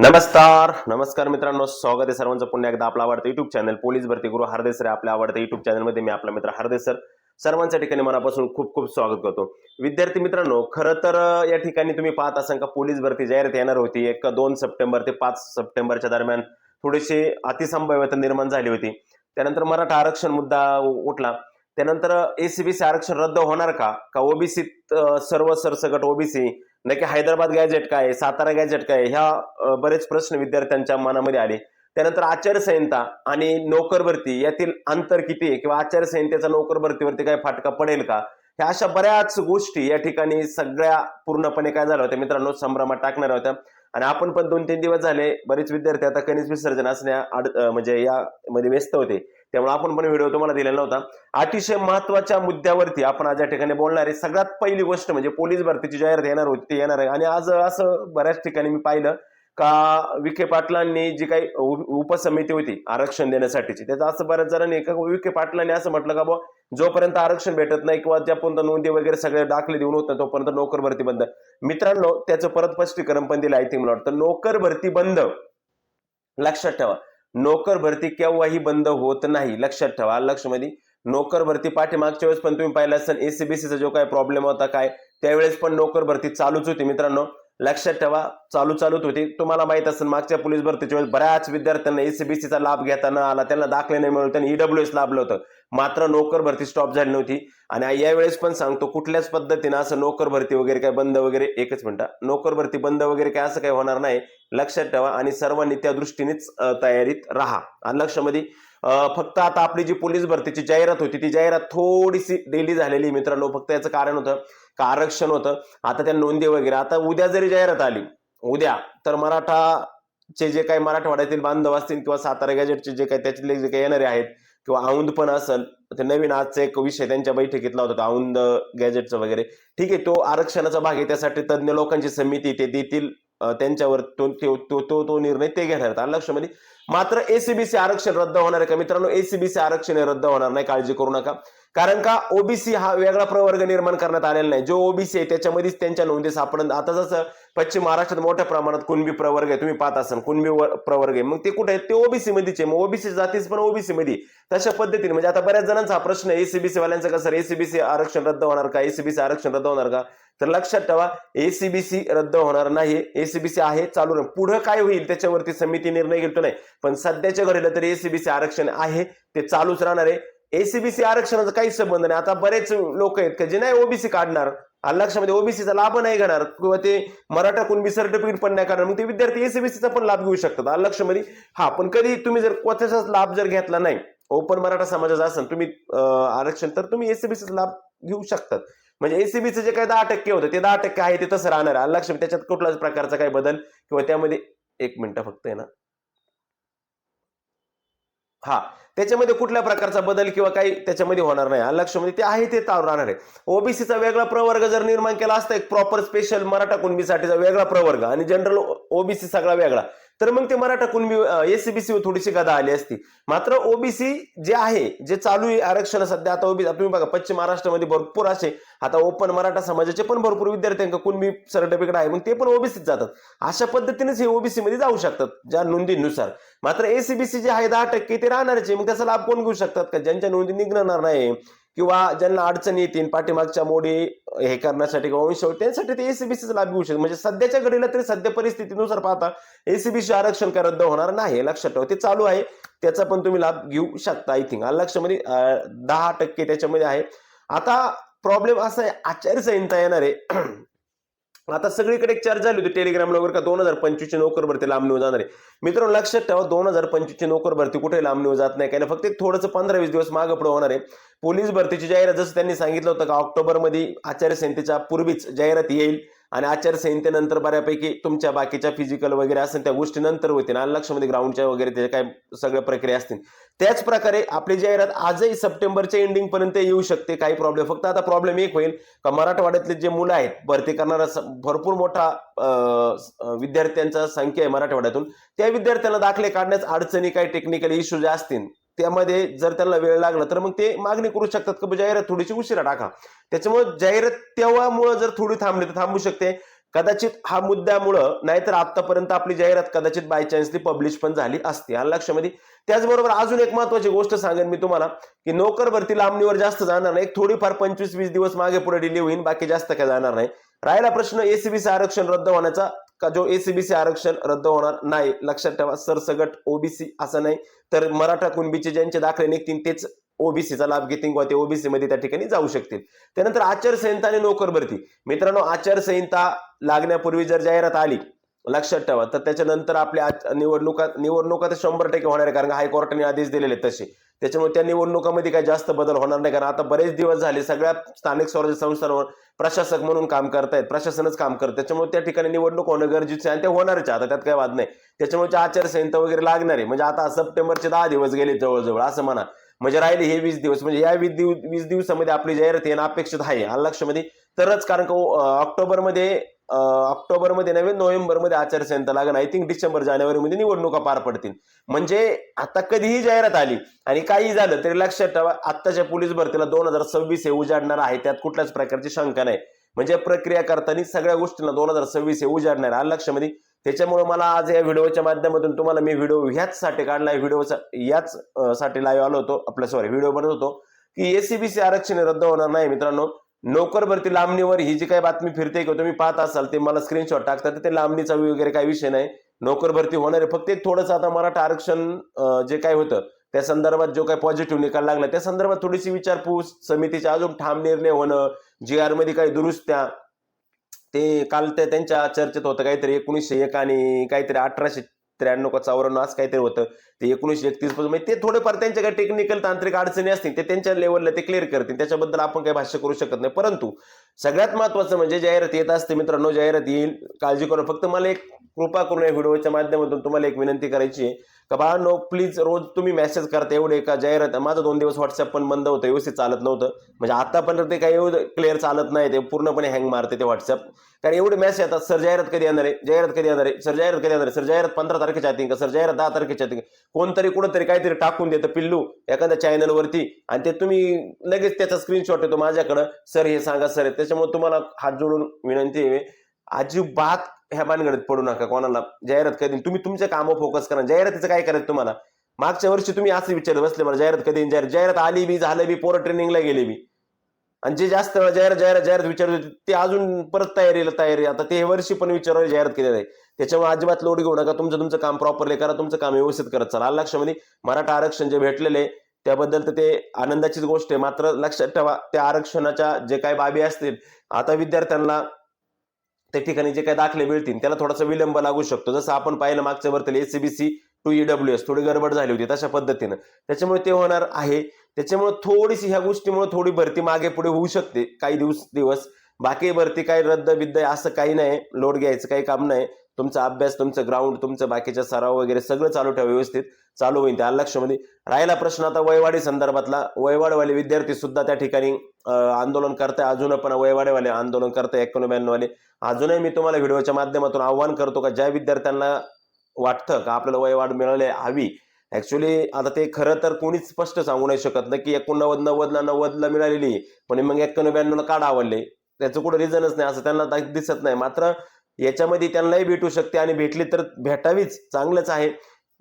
नमस्कार नमस्कार मित्रांनो स्वागत आहे सर्वांचं पुन्हा एकदा आपला आवडतं युट्यूब चॅनल पोलीस भरती गुरु हरदे सर आपल्या आवडत्या युट्यूब चॅनलमध्ये मी आपला मित्र हरदे सर सर्वांच्या ठिकाणी मनापासून खूप खूप स्वागत करतो. विद्यार्थी मित्रांनो खरं तर या ठिकाणी तुम्ही पाहत असाल का पोलीस भरती जाहिरात येणार होती. एक दोन सप्टेंबर ते पाच सप्टेंबरच्या दरम्यान थोडीशी अतिसंभाव्यता निर्माण झाली होती. त्यानंतर मराठा आरक्षण मुद्दा उठला. त्यानंतर एसीबीसी आरक्षण रद्द होणार का? का ओबीसी सर्व सरसकट ओबीसी नक्की हैदराबाद गॅजेट काय सातारा गॅजेट काय ह्या बरेच प्रश्न विद्यार्थ्यांच्या मनामध्ये आले. त्यानंतर आचारसंहिता आणि नोकर भरती यातील अंतर किती आहे किंवा आचारसंहितेचा नोकर भरतीवरती काय फाटका पडेल का? ह्या अशा बऱ्याच गोष्टी या ठिकाणी सगळ्या पूर्णपणे काय झाल्या होत्या? मित्रांनो संभ्रमात टाकणार होत्या. आणि आपण पण दोन तीन दिवस झाले बरेच विद्यार्थी आता कनिज विसर्जन असण्या अड- म्हणजे यामध्ये व्यस्त होते. त्यामुळे आपण पण व्हिडिओ तुम्हाला दिलेला नव्हता. अतिशय महत्त्वाच्या मुद्द्यावरती आपण आज या ठिकाणी बोलणार आहे. सगळ्यात पहिली गोष्ट म्हणजे पोलीस भरतीची जाहिरात येणार होती ती येणार आहे. आणि आज असं बऱ्याच ठिकाणी मी पाहिलं का विखे पाटलांनी जी काही उपसमिती होती आरक्षण देण्यासाठीची त्याचं असं बऱ्याच जणांनी का विखे पाटलांनी असं म्हटलं का बुवा जोपर्यंत आरक्षण भेटत नाही किंवा त्यापर्यंत नोंदी वगैरे सगळे दाखले देऊन होत नाही तोपर्यंत नोकर भरती बंद. मित्रांनो त्याचं परत स्पष्टीकरण पण दिलं आय थिंक मला वाटतं. नोकर भरती बंद. लक्षात ठेवा. नोकर भरती केव्हाही बंद होत नाही. लक्षात ठेवा. लक्षमध्ये नोकर भरती पाठीमागच्या वेळेस पण तुम्ही पाहिलं असेल एसीबीसीचा जो काय प्रॉब्लेम होता काय त्यावेळेस पण नोकर भरती चालूच होती मित्रांनो. लक्षात ठेवा चालू चालूच होती. तुम्हाला माहीत असेल मागच्या पोलीस भरतीच्या वेळेस बऱ्याच विद्यार्थ्यांना एसीबीसीचा लाभ घेता न आला. त्यांना दाखले नाही मिळवले त्यांनी ईडब्ल्यूएस लाभलं होतं. मात्र नोकर भरती स्टॉप झाली नव्हती. आणि यावेळेस पण सांगतो कुठल्याच पद्धतीनं असं नोकर भरती वगैरे काय बंद वगैरे एकच म्हणता नोकर भरती बंद वगैरे काय असं काही होणार नाही. लक्षात ठेवा आणि सर्वांनी त्या दृष्टीनेच तयारीत राहा. आणि लक्षामध्ये फक्त आता आपली जी पोलीस भरतीची जाहिरात होती ती जाहिरात थोडीशी डेली झालेली मित्रांनो. फक्त याचं कारण होतं का आरक्षण होतं. आता त्या नोंदी वगैरे आता उद्या जरी जाहिरात आली उद्या तर मराठाचे जे काही मराठवाड्यातील बांधव असतील किंवा सातारा गॅजेटचे जे काही त्याच्यातले जे काही येणारे आहेत किंवा औंध पण असेल ते नवीन आजचा एक विषय त्यांच्या बैठकीतला होता औंध गॅजेटचा वगैरे. ठीक आहे तो आरक्षणाचा भाग आहे त्यासाठी तज्ज्ञ लोकांची समिती ते देतील त्यांच्यावर तो तो तो तो निर्णय ते घेणार आहेत. लक्षामध्ये मात्र एसीबीसी आरक्षण रद्द होणार आहे का मित्रांनो एसीबीसी आरक्षण हे रद्द होणार नाही काळजी करू नका कारण का ओबीसी हा वेगळा प्रवर्ग निर्माण करण्यात आलेला नाही जो ओबीसी आहे त्याच्यामध्येच त्यांच्या नोंदी सापडत आता जसं पश्चिम महाराष्ट्रात मोठ्या प्रमाणात कुणबी प्रवर्ग आहे तुम्ही पाहत असाल कुणबी प्रवर्ग आहे मग ते कुठे आहेत ते ओबीसी मध्येच आहे मग ओबीसी जातीच पण ओबीसी मध्ये तशा पद्धतीने म्हणजे आता बऱ्याच जणांचा हा प्रश्न एसीबीसी वाल्यांचा कसं एसीबीसी आरक्षण रद्द होणार का एसीबीसी आरक्षण रद्द होणार का तर लक्षात ठेवा एसीबीसी रद्द होणार नाही एसीबीसी आहे चालू पुढे पुढं काय होईल त्याच्यावरती समिती निर्णय घेतो नाही पण सध्याच्या घडीला तरी एसीबीसी आरक्षण आहे ते चालूच राहणार आहे. एसीबीसी आरक्षणाचा काही संबंध नाही. आता बरेच लोक आहेत का जे नाही ओबीसी काढणार लक्षामध्ये ओबीसीचा लाभ नाही घेणार किंवा ते मराठा कुणबी सर्टिफिकेट पण नाही करणार मग ते विद्यार्थी एसीबीसीचा पण लाभ घेऊ शकतात. लक्षामध्ये हा पण कधी तुम्ही जर कोणत्याचाच लाभ जर घेतला नाही ओपन मराठा समाजाचा असेल तुम्ही आरक्षण तर तुम्ही एसीबीसीचा लाभ घेऊ शकतात. म्हणजे एसीबीचं जे काही दहा टक्के होतं ते दहा टक्के आहे ते तसं राहणार आहे. आणि त्याच्यात कुठल्याच प्रकारचा काही बदल किंवा त्यामध्ये एक मिनिटं फक्त आहे ना. हा त्याच्यामध्ये कुठल्या प्रकारचा बदल किंवा काही त्याच्यामध्ये होणार नाही. आणि लक्षामध्ये म्हणजे ते आहे ते ताव राहणार. आहे ओबीसीचा वेगळा प्रवर्ग जर निर्माण केला असता एक प्रॉपर स्पेशल मराठा कुणबीसाठीचा वेगळा प्रवर्ग आणि जनरल ओबीसी सगळा वेगळा. तर मग ते मराठा कुणबी एसीबीसी थोडीशी गदा आली असती. मात्र ओबीसी जे आहे जे चालू आहे आरक्षण सध्या आता ओबीसी तुम्ही बघा पश्चिम महाराष्ट्रामध्ये भरपूर असे आता ओपन मराठा समाजाचे पण भरपूर विद्यार्थ्यांका कुणबी सर्टिफिकेट आहे मग ते पण ओबीसीत जातात. अशा पद्धतीनेच हे ओबीसी मध्ये जाऊ शकतात ज्या नोंदीनुसार. मात्र एसीबीसी जे आहे दहा टक्के ते राहणारच मग त्याचा लाभ कोण घेऊ शकतात? का ज्यांच्या नोंदी निघणार नाही किंवा ज्यांना अडचणी येतील पाठीमागच्या मोडी हे करण्यासाठी किंवा वंश त्यांसाठी ते एसीबीसीचा लाभ घेऊ शकते म्हणजे सध्याच्या घडीला तरी सध्या परिस्थितीनुसार पाहता एसीबीसी आरक्षण काय रद्द होणार नाही लक्षात ठेवा. ते चालू आहे. त्याचा पण तुम्ही लाभ घेऊ शकता आय थिंक लक्षामध्ये दहा टक्के त्याच्यामध्ये आहे. आता प्रॉब्लेम असा आहे आचारसंहिता येणार आहे. आता सगळीकडे एक चर्चा झाली होती. टेलिग्रामला वगैरे का दोन हजार पंचवीसची नोकर भरती लांब निघून जाणार. आहे मित्रांनो लक्षात ठेवा दोन हजार पंचवीसची नोकर भरती कुठे लांब निघून जात नाही. कारण नाही फक्त एक थोडंसं पंधरा वीस दिवस मागं पुढे होणार आहे. पोलीस भरतीची जाहिरात जसं त्यांनी सांगितलं होतं का ऑक्टोबरमध्ये आचार्यसंहितेच्या पूर्वीच जाहिरात येईल. आणि आचारसंहितेनंतर बऱ्यापैकी तुमच्या बाकीच्या फिजिकल वगैरे असेल त्या गोष्टी नंतर होतील. आणि लक्षामध्ये ग्राउंडच्या वगैरे त्याच्या काय सगळ्या प्रक्रिया असतील. त्याच प्रकारे आपली जाहिरात आजही सप्टेंबरच्या एंडिंग पर्यंत येऊ शकते. काही प्रॉब्लेम फक्त आता प्रॉब्लेम एक होईल. का मराठवाड्यातले जे मुलं आहेत भरती करणारा भरपूर मोठा विद्यार्थ्यांचा संख्या आहे मराठवाड्यातून. त्या विद्यार्थ्यांना दाखले काढण्यास अडचणी काही टेक्निकल इश्यू जे असतील त्यामध्ये जर त्यांना वेळ लागला तर मग ते मागणी करू शकतात की? म्हणजे जाहिरात थोडीशी उशिरा टाका. त्याच्यामुळे जाहिरात तेव्हामुळं जर थोडी थांबली तर थांबू शकते. कदाचित हा मुद्द्यामुळं नाहीतर आतापर्यंत आपली जाहिरात कदाचित बाय चान्स ती पब्लिश पण झाली असते. या लक्षामध्ये त्याचबरोबर अजून एक महत्वाची गोष्ट सांगेन मी तुम्हाला की नोकर भरती लांबणीवर जास्त जाणार नाही. थोडीफार पंचवीस वीस दिवस मागे पुढे डिले होईल बाकी जास्त काय जाणार नाही. राहिला प्रश्न एसीबीसी आरक्षण रद्द होण्याचा. का जो एसीबीसी आरक्षण रद्द होणार नाही लक्षात ठेवा सरसगट ओबीसी असं नाही. तर मराठा कुणबीचे ज्यांचे दाखले निघतील तेच ओबीसीचा लाभ घेतील किंवा ते ओबीसी मध्ये त्या ठिकाणी जाऊ शकतील. त्यानंतर आचारसंहिता आणि नोकर भरती. मित्रांनो आचारसंहिता लागण्यापूर्वी जर जाहिरात आली लक्षात ठेवा. तर त्याच्यानंतर आपल्या निवडणुका निवडणुका तर शंभर टक्के होणार आहे कारण का हायकोर्टाने आदेश दिलेले तसे. त्याच्यामुळे त्या निवडणुकामध्ये काही जास्त बदल होणार नाही कारण आता बरेच दिवस झाले सगळ्या स्थानिक स्वराज्य संस्थांवर प्रशासक म्हणून काम करतायत प्रशासनच काम करत त्याच्यामुळे त्या ठिकाणी निवडणूक होणं गरजेचं आहे आणि ते होणारच आता त्यात काही वाद नाही. त्याच्यामुळे त्या आचारसंहिता वगैरे लागणार आहे म्हणजे आता सप्टेंबरचे दहा दिवस गेले जवळजवळ असं म्हणा. म्हणजे राहिले हे वीस दिवस. म्हणजे या वीस दिवस वीस दिवसामध्ये आपली जाहिरात येणं अपेक्षित आहे. आलं लक्षामध्ये तरच कारण का ऑक्टोबरमध्ये ऑक्टोबरमध्ये नव्हे नोव्हेंबरमध्ये आचारसंहिता लागेल. आय थिंक डिसेंबर जानेवारीमध्ये निवडणुका पार पडतील. म्हणजे आता कधीही जाहिरात आली आणि काही झालं तरी लक्षात ठेवा आत्ताच्या पोलीस भरतीला दोन हजार सव्वीस हे उजाडणार आहे. त्यात कुठल्याच प्रकारची शंका नाही. म्हणजे प्रक्रिया करताना सगळ्या गोष्टींना दोन हजार सव्वीस हे उजाडणार आहे. लक्षामध्ये त्याच्यामुळे मला आज या व्हिडिओच्या माध्यमातून तुम्हाला मी व्हिडिओ ह्याच साठी काढलाय व्हिडिओ याच साठी लाईव्ह आलो होतो आपल्या सॉरी व्हिडिओ बनत होतो की एसीबीसी आरक्षण रद्द होणार नाही मित्रांनो. नोकर भरती लांबणीवर ही जी काही बातमी फिरते किंवा तुम्ही पाहत असाल ते मला स्क्रीनशॉट टाकतात तर ते लांबणीचा वगैरे काही विषय नाही. नोकर भरती होणार आहे. फक्त एक थोडंसं आता मराठा आरक्षण जे काय होतं त्या संदर्भात जो काही पॉझिटिव्ह निकाल लागला त्या संदर्भात थोडीशी विचारपूस समितीच्या अजून ठाम निर्णय होणं जी आरमध्ये काही दुरुस्त्या ते काल ते त्यांच्या चर्चेत होतं काहीतरी एकोणीसशे एक आणि काहीतरी अठराशे त्र्याण्णव का चौऱ्याण्णव असं काहीतरी होतं. ते एकोणीसशे एकतीसपासून म्हणजे ते थोडेफार त्यांच्या काही टेक्निकल तांत्रिक अडचणी असतील ते त्यांच्या लेवलला ते क्लिअर करतील. त्याच्याबद्दल आपण काही भाष्य करू शकत नाही. परंतु सगळ्यात महत्वाचं म्हणजे जाहिरात येत असते मित्रांनो जाहिरात येईल काळजी करू. फक्त मला एक कृपा करून या व्हिडिओच्या माध्यमातून तुम्हाला एक विनंती करायची आहे का बाळांनो नो प्लीज रोज तुम्ही मेसेज करता एवढे का? जाहिरात माझं दोन दिवस व्हॉट्सअप पण बंद होतं व्यवस्थित चालत नव्हतं. म्हणजे आतापर्यंत ते काही एवढं क्लिअर चालत नाही ते पूर्णपणे हँग मारते ते व्हॉट्सअप कारण एवढे मेसेज येतात सर जाहिरात कधी येणार आहे? जाहिरात कधी येणार आहे? सर जाहिरात कधी येणार आहे? सर जाहिरात पंधरा तारखेच्या आतील का सर जाहिरात दहा तारखेच्या आधी कोणतरी कुठंतरी काहीतरी टाकून देतं पिल्लू एखाद्या चॅनलवरती आणि ते तुम्ही लगेच त्याचा स्क्रीनशॉट येतो माझ्याकडं. सर हे सांगा सर त्याच्यामुळे तुम्हाला हात जोडून विनंती आहे. अजिबात ह्या भानगडीत पडू नका कोणाला. जाहिरात कधी तुम्ही तुमच्या कामं फोकस करा. जाहिरातीचं काय करायचं तुम्हाला? मागच्या वर्षी तुम्ही असं विचारलं बसले मला जाहिरात कधी जाहिरात जाहिरात आली बी झालं बी पोरं ट्रेनिंगला गेले बी. आणि जे जास्त वेळा जाहिरात जाहिरात जाहिरात विचारत होते ते अजून परत तयारीला तयारी. आता ते वर्षी पण विचारवर जाहिरात केलेलं आहे. त्याच्यामुळे अजिबात लोड घेऊ नका. तुमचं तुमचं काम प्रॉपरली करा. तुमचं काम व्यवस्थित करत चला. लक्षामध्ये मराठा आरक्षण जे भेटलेले आहे, त्याबद्दल तर ते आनंदाचीच गोष्ट आहे. मात्र लक्षात ठेवा त्या आरक्षणाच्या जे काही बाबी असतील आता विद्यार्थ्यांना त्या ठिकाणी जे काही दाखले मिळतील त्याला थोडासा विलंब लागू शकतो. जसं आपण पाहिलं मागच्या वर्तले एसीबीसी टू ईडब्ल्यू एस थोडी गडबड झाली होती तशा पद्धतीनं. त्याच्यामुळे ते होणार आहे. त्याच्यामुळे थोडीशी ह्या गोष्टीमुळे थोडी भरती मागे पुढे होऊ शकते. काही दिवस दिवस. बाकी भरती काही रद्द बिद्द असं काही नाही. लोड घ्यायचं काही काम नाही. तुमचा अभ्यास तुमचं ग्राउंड तुमचं बाकीचा सराव वगैरे सगळं चालू ठेवा व्यवस्थित. चालू होईल. त्या लक्षमध्ये राहिला प्रश्न आता वयवाडी संदर्भातला. वयवाडवाले विद्यार्थी सुद्धा त्या ठिकाणी आंदोलन करताय. अजून पण वयवाडेवाले आंदोलन करताय एकोणव्याण्णव ब्याण्णववाले अजूनही मी तुम्हाला व्हिडिओच्या माध्यमातून आव्हान करतो का ज्या विद्यार्थ्यांना वाटतं का आपल्याला वयवाढ मिळाली हवी? ऍक्च्युली आता ते खरं तर कोणीच स्पष्ट सांगू नाही शकत ना की एकोणनव्वद नव्वदला नव्वदला मिळालेली आहे. पण मग एक्क्याण्णव ब्याण्णवला काढ आवडले त्याचं कुठं रिझनच नाही. असं त्यांना दिसत नाही. मात्र याच्यामध्ये त्यांनाही भेटू शकते आणि भेटली तर भेटावीच. चांगलंच आहे.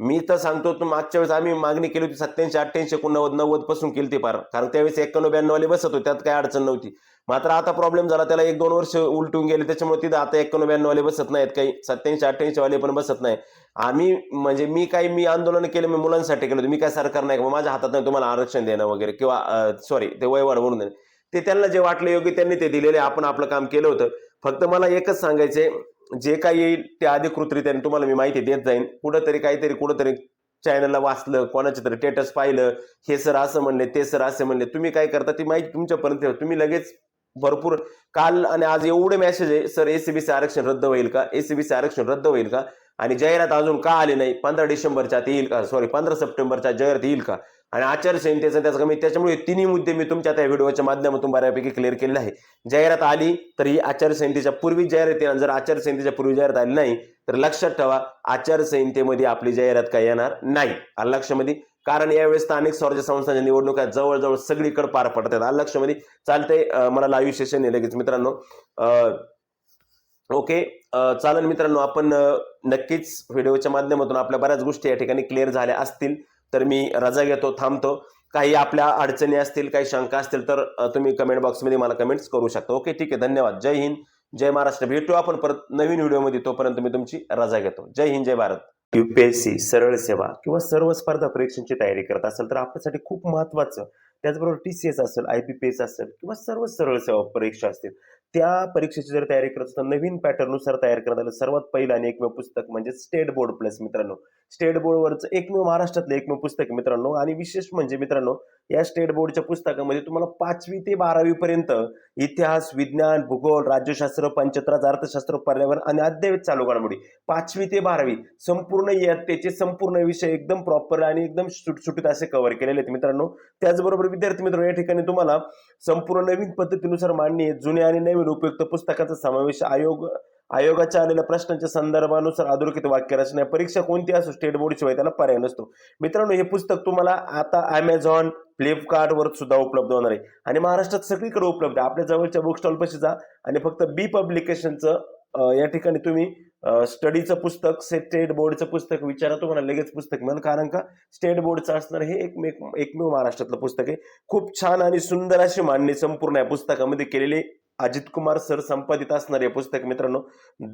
मी तर सांगतो तू मागच्या वेळेस आम्ही मागणी केली होती सत्याऐंशी अठ्ठ्याऐंशी एकोणनव्वद नव्वदपासून केली ती पार. कारण त्यावेळेस एक्क्याण्णव ब्याण्णव वाले बसत होते त्यात काही अडचण नव्हती. मात्र आता प्रॉब्लेम झाला त्याला एक दोन वर्ष उलटून गेले त्याच्यामुळे तिथं आता एक्क्याण्णव ब्याण्णव वाले बसत नाहीत काही सत्याऐंशी अठ्ठ्याऐंशी वाले पण बसत नाही. आम्ही म्हणजे मी काही मी आंदोलन केलं मी मुलांसाठी केलं होतं. मी काय सरकार नाही मग माझ्या हातात नाही तुम्हाला आरक्षण देणं वगैरे किंवा सॉरी ते वय वाढवून देणं. ते त्यांना जे वाटलं योग्य त्यांनी ते दिलेले आपण आपलं काम केलं होतं. फक्त मला एकच सांगायचे जे काही येईल ते अधिकृतरित्याने तुम्हाला मी माहिती देत जाईन. कुठंतरी काहीतरी कुठंतरी चॅनलला वाचलं कोणाचे तरी स्टेटस पाहिलं हे सर असं म्हणले ते सर असं म्हणले. तुम्ही काय करता ती माहिती तुमच्यापर्यंत तुम्ही लगेच भरपूर काल आणि आज एवढे मेसेज आहे सर एसीबीसी आरक्षण रद्द होईल का? एसीबीसी आरक्षण रद्द होईल का? आणि जाहिरात अजून का आली नाही? पंधरा डिसेंबरच्या येईल का? सॉरी पंधरा सप्टेंबरच्या जाहिरात येईल का? आणि आचारसंहितेचं त्याचं कमी त्याच्यामुळे तिन्ही मुद्दे मी तुमच्या त्या व्हिडिओच्या माध्यमातून बऱ्यापैकी क्लिअर केलेले आहे. जाहिरात आली तर ही आचारसंहितेच्या पूर्वी जाहिरात येणार. जर आचारसंहितेच्या पूर्वी जाहिरात आली नाही तर लक्षात ठेवा आचारसंहितेमध्ये आपली जाहिरात काय येणार नाही. आलं लक्षामध्ये? कारण यावेळेस स्थानिक स्वराज्य संस्थांच्या निवडणुका जवळजवळ सगळीकडे पार पडतात. आलं लक्षामध्ये? चालतंय मला लाईव्ह सेशन आहे लगेच मित्रांनो. ओके चालन चालेल मित्रांनो आपण नक्कीच व्हिडिओच्या माध्यमातून आपल्या बऱ्याच गोष्टी या ठिकाणी क्लिअर झाल्या असतील. तर मी रजा घेतो थांबतो. काही आपल्या अडचणी असतील काही शंका असतील तर तुम्ही कमेंट बॉक्समध्ये मला कमेंट्स करू शकता. ओके ठीक आहे. धन्यवाद. जय हिंद. जय महाराष्ट्र. भेटू आपण परत नवीन व्हिडिओमध्ये. तोपर्यंत मी तुमची रजा घेतो. जय हिंद. जय भारत. युपीएससी सरळ सेवा किंवा सर्व स्पर्धा परीक्षांची तयारी करत असेल तर आपल्यासाठी खूप महत्वाचं त्याचबरोबर टी सी एस असेल आय पी पी एस असेल किंवा सर्व सरळ सेवा परीक्षा असतील त्या परीक्षेची जर तयारी करत असताना नवीन पॅटर्ननुसार तयार करण्यात आलं सर्वात पहिलं आणि एकमेव पुस्तक म्हणजे स्टेट बोर्ड प्लस मित्रांनो. स्टेट बोर्डवरचं एकमेव महाराष्ट्रातलं एकमेव पुस्तक मित्रांनो आणि विशेष म्हणजे मित्रांनो या स्टेट बोर्डच्या पुस्तकामध्ये तुम्हाला पाचवी ते बारावी पर्यंत इतिहास विज्ञान भूगोल राज्यशास्त्र पंचत्राज अर्थशास्त्र पर्यावरण आणि अद्ययावत चालू घडामोडी. पाचवी ते बारावी संपूर्ण इयत्तेचे संपूर्ण विषय एकदम प्रॉपर आणि एकदम सुटसुटीत असे कव्हर केलेले आहेत मित्रांनो. त्याचबरोबर विद्यार्थी मित्रांनो या ठिकाणी तुम्हाला संपूर्ण नवीन पद्धतीनुसार मांडणी जुन्या जुने आणि नवीन उपयुक्त पुस्तकाचा समावेश आयोग आयोगाच्या आलेल्या प्रश्नांच्या संदर्भानुसार अधोरेखित वाक्य रचना परीक्षा कोणती असो स्टेट बोर्ड शिवाय त्याला पर्याय नसतो. मित्रांनो हे पुस्तक तुम्हाला आता अमेझॉन फ्लिपकार्टवर सुद्धा उपलब्ध होणार आहे. आणि महाराष्ट्रात सगळीकडे उपलब्ध आहे. आपल्या जवळच्या बुक स्टॉल जा आणि फक्त बी पब्लिकेशनचं या ठिकाणी तुम्ही स्टडीचं पुस्तक स्टेट बोर्डचं पुस्तक विचारा. तुम्हाला लगेच पुस्तक मिळेल. कारण का? स्टेट बोर्डचं असणार हे एकमेक एकमेव महाराष्ट्रातलं पुस्तक आहे. खूप छान आणि सुंदर अशी मांडणी संपूर्ण या पुस्तकामध्ये केलेली अजित कुमार सर संपादित असणार हे पुस्तक मित्रांनो.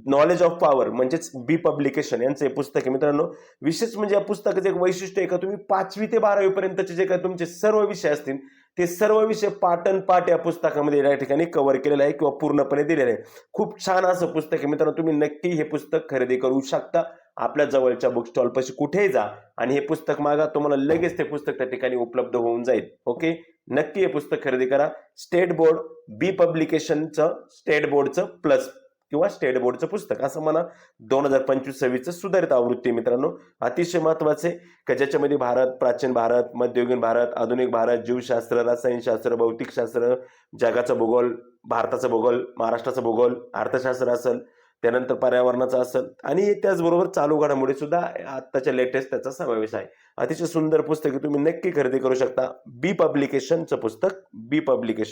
नॉलेज ऑफ पॉवर म्हणजेच बी पब्लिकेशन यांचं हे पुस्तक आहे मित्रांनो. विशेष म्हणजे या पुस्तकाचं एक वैशिष्ट्य आहे का तुम्ही पाचवी ते बारावी पर्यंतचे जे काही तुमचे सर्व विषय असतील ते सर्व विषय पाटण पाठ या पुस्तकामध्ये या ठिकाणी कव्हर केलेलं आहे किंवा पूर्णपणे दिलेलं आहे. खूप छान असं पुस्तक आहे मित्रांनो. तुम्ही नक्की हे पुस्तक खरेदी करू शकता. आपल्या जवळच्या बुक स्टॉल पाशी कुठेही जा आणि हे पुस्तक मागा. तुम्हाला लगेच ते पुस्तक त्या ठिकाणी उपलब्ध होऊन जाईल. ओके नक्की हे पुस्तक खरेदी करा. स्टेट बोर्ड बी पब्लिकेशनचं स्टेट बोर्डचं प्लस किंवा स्टेट बोर्डचं पुस्तक. असं म्हणा. दोन हजार पंचवीस सव्वीसचं सुधारित आवृत्ती मित्रांनो. अतिशय महत्त्वाचे का ज्याच्यामध्ये भारत प्राचीन भारत मध्ययुगीन भारत आधुनिक भारत जीवशास्त्र रसायनशास्त्र भौतिकशास्त्र जगाचं भूगोल भारताचं भूगोल महाराष्ट्राचं भूगोल अर्थशास्त्र असेल त्यानंतर पर्यावरणाचा असेल. आणि त्याचबरोबर चालू घडामोडी सुद्धा आत्ताच्या लेटेस्ट त्याचा समावेश आहे. अतिशय सुंदर पुस्तके तुम्ही नक्की खरेदी करू शकता. बी पब्लिकेशनचं पुस्तक बी पब्लिकेशन